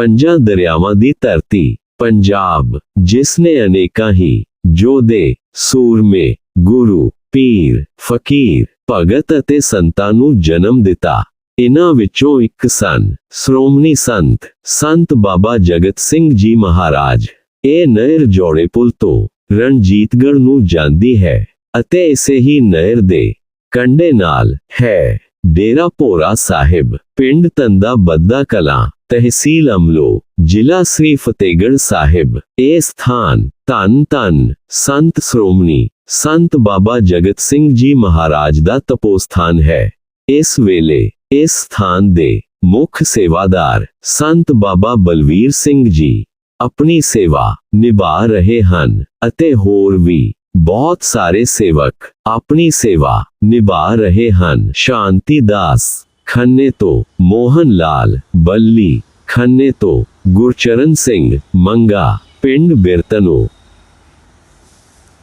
ਪੰਜਾਂ ਦਰਿਆਵਾਂ ਦੀ ਧਰਤੀ, ਪੰਜਾਬ ਜਿਸ ਨੇ ਅਨੇਕਾਂ ਹੀ ਜੋਧੇ ਸੂਰਮੇ, ਗੁਰੂ, ਪੀਰ, ਫਕੀਰ, ਭਗਤ ਅਤੇ ਸੰਤਾਂ ਨੂੰ ਜਨਮ ਦਿੱਤਾ। ਇਨ੍ਹਾਂ ਵਿੱਚੋਂ ਇੱਕ ਸਨ, ਸ਼੍ਰੋਮਣੀ ਸੰਤ ਸੰਤ ਬਾਬਾ ਜਗਤ ਸਿੰਘ ਜੀ ਮਹਾਰਾਜ। ਇਹ ਨਹਿਰ ਜੋੜੇ ਪੁਲ ਤੋਂ ਰਣਜੀਤਗੜ੍ਹ ਨੂੰ ਜਾਂਦੀ ਹੈ ਅਤੇ ਇਸੇ ਹੀ ਨਹਿਰ ਦੇ ਕੰਢੇ ਨਾਲ ਹੈ। ਡੇਰਾ ਭੋਰਾ ਸਾਹਿਬ, ਪਿੰਡ ਤੰਦਾ ਬੱਦਾ ਕਲਾਂ। ਤਹਿਸੀਲ ਅਮਲੋ ਜ਼ਿਲ੍ਹਾ ਸ੍ਰੀ ਫਤਿਹਗੜ੍ਹ ਸਾਹਿਬ ਇਹ ਸਥਾਨ ਧੰਨ ਧੰਨ ਸੰਤ ਸ਼੍ਰੋਮਣੀ ਸੰਤ ਬਾਬਾ ਜਗਤ ਸਿੰਘ ਜੀ ਮਹਾਰਾਜ ਦਾ ਤਪੋਸਥਾਨ ਹੈ ਇਸ ਵੇਲੇ ਇਸ ਸਥਾਨ ਦੇ ਮੁੱਖ ਸੇਵਾਦਾਰ ਸੰਤ ਬਾਬਾ ਬਲਵੀਰ ਸਿੰਘ ਜੀ ਆਪਣੀ ਸੇਵਾ ਨਿਭਾ ਰਹੇ ਹਨ ਅਤੇ ਹੋਰ ਵੀ ਬਹੁਤ ਸਾਰੇ ਸੇਵਕ ਆਪਣੀ ਸੇਵਾ ਨਿਭਾ ਰਹੇ ਹਨ ਸ਼ਾਂਤੀ ਦਾਸ ਖੰਨੇ ਤੋਂ ਮੋਹਨ ਲਾਲ ਬੱਲੀ ਖੰਨੇ ਤੋਂ ਗੁਰਚਰਨ ਸਿੰਘ ਮੰਗਾ, ਪਿੰਡ ਬਿਰਤਨੋ।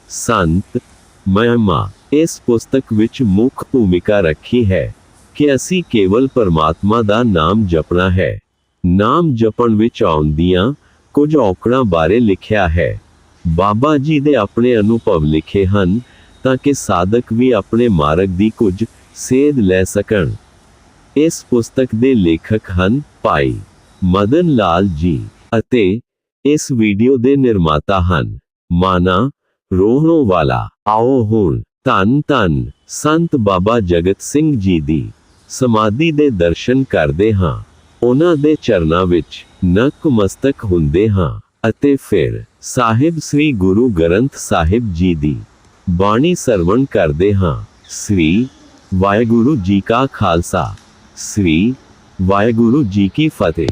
ਸੰਤ ਮਹਿਮਾ, ਇਸ ਪੁਸਤਕ ਵਿੱਚ ਮੁੱਖ ਭੂਮਿਕਾ ਰੱਖੀ ਹੈ ਕਿ ਅਸੀਂ ਕੇਵਲ ਪਰਮਾਤਮਾ ਦਾ ਨਾਮ ਜਪਣਾ ਹੈ। ਨਾਮ ਜਪਣ ਵਿੱਚ ਆਉਂਦੀਆਂ ਕੁਝ ਔਕੜਾਂ ਬਾਰੇ ਲਿਖਿਆ ਹੈ। ਬਾਬਾ ਜੀ ਦੇ ਆਪਣੇ ਅਨੁਭਵ ਲਿਖੇ ਹਨ ਤਾਂ ਕਿ ਸਾਧਕ ਵੀ ਆਪਣੇ ਮਾਰਗ ਦੀ ਕੁਝ ਸੇਧ ਲੈ ਸਕਣ। ਇਸ ਪੁਸਤਕ ਦੇ ਲੇਖਕ ਹਨ ਭਾਈ ਮਦਨ ਲਾਲ ਜੀ ਅਤੇ ਇਸ ਵੀਡੀਓ ਦੇ ਨਿਰਮਾਤਾ ਹਨ ਮਾਨਾ ਰੋਹਣੋ ਵਾਲਾ ਆਓ ਹੁਣ ਧੰਨ ਧੰਨ ਸੰਤ ਬਾਬਾ ਜਗਤ ਸਿੰਘ ਜੀ ਦੀ ਸਮਾਧੀ ਦੇ ਦਰਸ਼ਨ ਕਰਦੇ ਹਾਂ। ਉਹਨਾਂ ਦੇ ਚਰਨਾਂ ਵਿੱਚ ਨਕਮਸਤਕ ਹੁੰਦੇ ਹਾਂ ਅਤੇ ਫਿਰ ਸਾਹਿਬ ਸ੍ਰੀ ਗੁਰੂ ਗ੍ਰੰਥ ਸਾਹਿਬ ਜੀ ਦੀ ਬਾਣੀ ਸਰਵਣ ਕਰਦੇ ਹਾਂ। ਸ੍ਰੀ ਵਾਹਿਗੁਰੂ ਜੀ ਕਾ ਖਾਲਸਾ, ਸ੍ਰੀ ਵਾਹਿਗੁਰੂ ਜੀ ਕੀ ਫਤਿਹ।